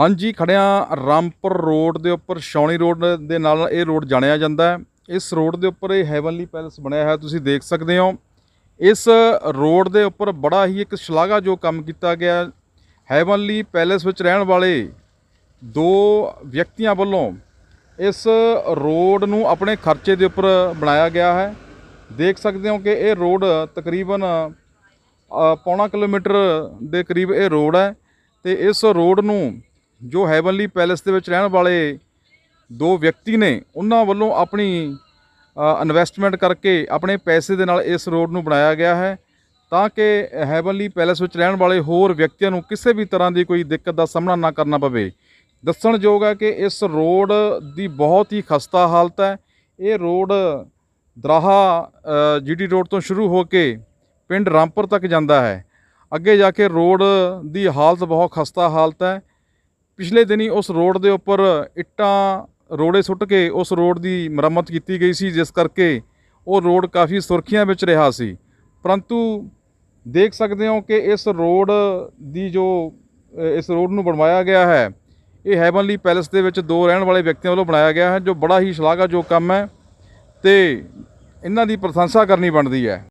ਹਾਂਜੀ ਖੜਿਆ ਰਾਮਪੁਰ ਰੋਡ ਦੇ ਉੱਪਰ, ਸ਼ੌਣੀ ਰੋਡ ਦੇ ਨਾਲ ਇਹ ਰੋਡ ਜਾਣਿਆ ਜਾਂਦਾ ਹੈ। ਇਸ ਰੋਡ ਦੇ ਉੱਪਰ ਇਹ ਹੈਵਨਲੀ ਪੈਲਸ ਬਣਿਆ ਹੋਇਆ, ਤੁਸੀਂ ਦੇਖ ਸਕਦੇ ਹੋ। ਇਸ ਰੋਡ ਦੇ ਉੱਪਰ ਬੜਾ ਹੀ ਇੱਕ ਸ਼ਲਾਘਾਯੋਗ ਕੰਮ ਕੀਤਾ ਗਿਆ ਹੈਵਨਲੀ ਪੈਲਸ ਵਿੱਚ ਰਹਿਣ ਵਾਲੇ ਦੋ ਵਿਅਕਤੀਆਂ ਵੱਲੋਂ ਇਸ ਰੋਡ ਨੂੰ ਆਪਣੇ ਖਰਚੇ ਦੇ ਉੱਪਰ ਬਣਾਇਆ ਗਿਆ ਹੈ। ਦੇਖ ਸਕਦੇ ਹੋ ਕਿ ਇਹ ਰੋਡ ਤਕਰੀਬਨ ਪੌਣਾ ਕਿਲੋਮੀਟਰ ਦੇ ਕਰੀਬ ਇਹ ਰੋਡ ਹੈ ਤੇ ਇਸ ਰੋਡ ਨੂੰ ਜੋ ਹੈਵਨਲੀ ਪੈਲੇਸ ਦੇ ਵਿੱਚ ਰਹਿਣ ਵਾਲੇ ਦੋ ਵਿਅਕਤੀ ਨੇ, ਉਹਨਾਂ ਵੱਲੋਂ ਆਪਣੀ ਇਨਵੈਸਟਮੈਂਟ ਕਰਕੇ ਆਪਣੇ ਪੈਸੇ ਦੇ ਨਾਲ ਇਸ ਰੋਡ ਨੂੰ ਬਣਾਇਆ ਗਿਆ ਹੈ ਤਾਂ ਕਿ ਹੈਵਨਲੀ ਪੈਲੇਸ ਵਿੱਚ ਰਹਿਣ ਵਾਲੇ ਹੋਰ ਵਿਅਕਤੀਆਂ ਨੂੰ ਕਿਸੇ ਵੀ ਤਰ੍ਹਾਂ ਦੀ ਕੋਈ ਦਿੱਕਤ ਦਾ ਸਾਹਮਣਾ ਨਾ ਕਰਨਾ ਪਵੇ। ਦੱਸਣਯੋਗ ਹੈ ਕਿ ਇਸ ਰੋਡ ਦੀ ਬਹੁਤ ਹੀ ਖਸਤਾ ਹਾਲਤ ਹੈ। ਇਹ ਰੋਡ ਦਰਾਹਾ ਜੀਡੀ ਰੋਡ ਤੋਂ ਸ਼ੁਰੂ ਹੋ ਕੇ ਪਿੰਡ ਰਾਮਪੁਰ ਤੱਕ ਜਾਂਦਾ ਹੈ। ਅੱਗੇ ਜਾ ਕੇ ਰੋਡ ਦੀ ਹਾਲਤ ਬਹੁਤ ਖਸਤਾ ਹਾਲਤ ਹੈ। ਪਿਛਲੇ ਦਿਨੀ ਉਸ ਰੋਡ ਦੇ ਉੱਪਰ ਇੱਟਾਂ, ਰੋੜੇ ਸੁੱਟ ਕੇ ਉਸ ਰੋਡ ਦੀ ਮੁਰੰਮਤ ਕੀਤੀ ਗਈ ਸੀ, ਜਿਸ ਕਰਕੇ ਉਹ ਰੋਡ ਕਾਫੀ ਸੁਰਖੀਆਂ ਵਿੱਚ ਰਿਹਾ ਸੀ। ਪਰੰਤੂ ਦੇਖ ਸਕਦੇ ਹੋ ਕਿ ਇਸ ਰੋਡ ਦੀ ਜੋ ਇਸ ਰੋਡ ਨੂੰ ਬਣਵਾਇਆ ਗਿਆ ਹੈ, ਇਹ ਹੈਵਨਲੀ ਪੈਲੇਸ ਦੇ ਵਿੱਚ ਦੋ ਰਹਿਣ ਵਾਲੇ ਵਿਅਕਤੀਆਂ ਵੱਲੋਂ ਬਣਾਇਆ ਗਿਆ ਹੈ, ਜੋ ਬੜਾ ਹੀ ਸ਼ਲਾਘਾਯੋਗ ਕੰਮ ਹੈ ਤੇ ਇਹਨਾਂ ਦੀ ਪ੍ਰਸ਼ੰਸਾ ਕਰਨੀ ਬਣਦੀ ਹੈ।